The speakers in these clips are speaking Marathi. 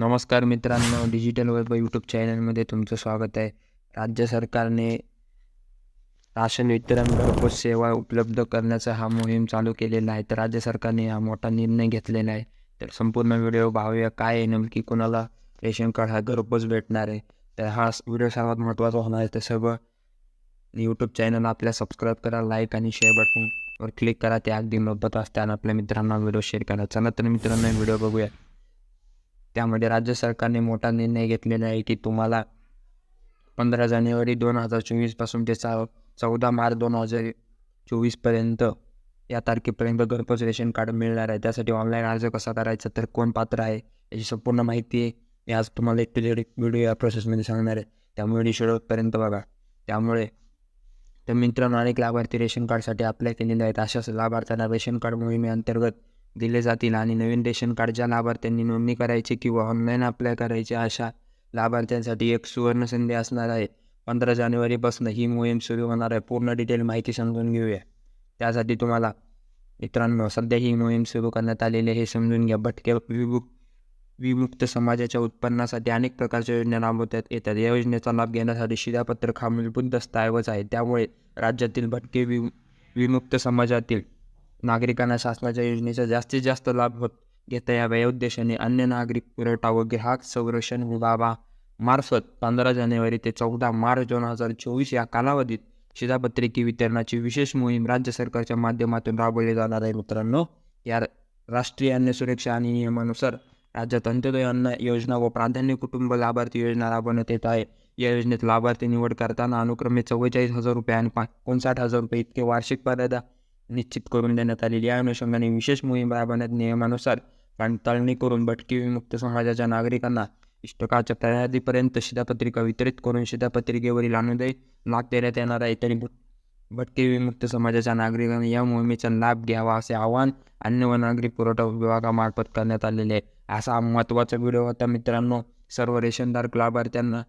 नमस्कार मित्रांनो डिजिटल वैभव यूट्यूब चॅनलमध्ये तुमचं स्वागत आहे. राज्य सरकारने राशन वितरण घरपोच सेवा उपलब्ध करण्याचा हा मोहीम चालू केलेला आहे. तर राज्य सरकारने हा मोठा निर्णय घेतलेला आहे. तर संपूर्ण व्हिडिओ पाहूया काय आहे नेमकी कोणाला रेशन कार्ड हा घरपोच भेटणार आहे. तर हा व्हिडिओ सर्वात महत्त्वाचा होणार आहे. तर सर्व यूट्यूब चॅनल आपल्या सबस्क्राईब करा लाईक आणि शेअर बटनवर क्लिक करा. ते अगदी नोबत असते आणि आपल्या मित्रांना व्हिडिओ शेअर करा. चला तर मित्रांनो व्हिडिओ बघूया. त्यामध्ये राज्य सरकारने मोठा निर्णय घेतलेला आहे की तुम्हाला पंधरा जानेवारी दोन हजार चोवीसपासून ते चा चौदा मार्च दोन हजार चोवीसपर्यंत या तारखेपर्यंत घरपोच रेशन कार्ड मिळणार आहे. त्यासाठी ऑनलाईन अर्ज कसा करायचा तर कोण पात्र आहे याची संपूर्ण माहिती आहे मी आज तुम्हाला एक क्लिअर व्हिडिओ या प्रोसेसमध्ये सांगणार आहे. त्यामुळे व्हिडिओ शेवटपर्यंत बघा. त्यामुळे तर मित्रांनो अनेक लाभार्थी रेशन कार्डसाठी अप्लाय केलेले आहेत. अशाच लाभार्थ्यांना रेशन कार्ड मोहिमेअंतर्गत दिले जातील आणि नवीन रेशन कार्ड ज्या लाभार्थ्यांनी नोंदणी करायची किंवा ऑनलाईन अप्लाय करायची अशा लाभार्थ्यांसाठी एक सुवर्ण संधी असणार आहे. पंधरा जानेवारीपासून ही मोहीम सुरू होणार आहे. पूर्ण डिटेल माहिती समजून घेऊया. त्यासाठी तुम्हाला मित्रांनो सध्या ही मोहीम सुरू करण्यात आलेली आहे हे समजून घ्या. भटक्या विमुक्त विमुक्त समाजाच्या उत्पन्नासाठी अनेक प्रकारच्या योजना राबवण्यात येतात. या योजनेचा लाभ घेण्यासाठी शिधापत्रक हा मूलभूत दस्तऐवज आहे. त्यामुळे राज्यातील भटके वि विमुक्त समाजातील नागरिकांना शासनाच्या योजनेचा जास्तीत जास्त लाभ होत घेता यावा. या उद्देशाने अन्य नागरिक पुरवठा व ग्राहक संरक्षण विभागामार्फत पंधरा जानेवारी ते चौदा मार्च दोन हजार चोवीस या कालावधीत शिधापत्रिके वितरणाची विशेष मोहीम राज्य सरकारच्या माध्यमातून राबवली जाणार आहे. मित्रांनो या राष्ट्रीय अन्न सुरक्षा आणि नियमानुसार राज्यात अंत्योदय अन्न योजना व प्राधान्य कुटुंब लाभार्थी योजना राबवण्यात येत आहे. या योजनेत लाभार्थी निवड करताना अनुक्रमे चव्वेचाळीस हजार रुपये आणि पा एकोणसाठ हजार रुपये इतके वार्षिक मर्यादा निश्चित करून देण्यात आलेली या अनुषंगाने विशेष मोहीम राबवण्यात नियमानुसार पडताळणी करून भटकी विमुक्त समाजाच्या नागरिकांना इष्टकाच्या तयारीपर्यंत शिधापत्रिका वितरित करून शिधापत्रिकेवरील अनुदय लाभ देण्यात येणार आहे. तरी भटके विमुक्त समाजाच्या नागरिकांनी या मोहिमेचा लाभ घ्यावा असे आवाहन अन्न व नागरी पुरवठा विभागामार्फत करण्यात आलेले आहे. असा महत्त्वाचा व्हिडिओ होता मित्रांनो. सर्व रेशनधारक लाभार्थ्यांना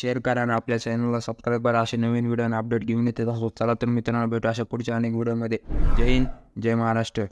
शेअर करा आणि आपल्या चॅनलला सबस्क्राईब करा. असे नवीन व्हिडिओ आणि अपडेट घेऊन येत. असतो चला तर मित्रांनो भेटू अशा पुढच्या अनेक व्हिडिओमध्ये जय हिंद जय महाराष्ट्र.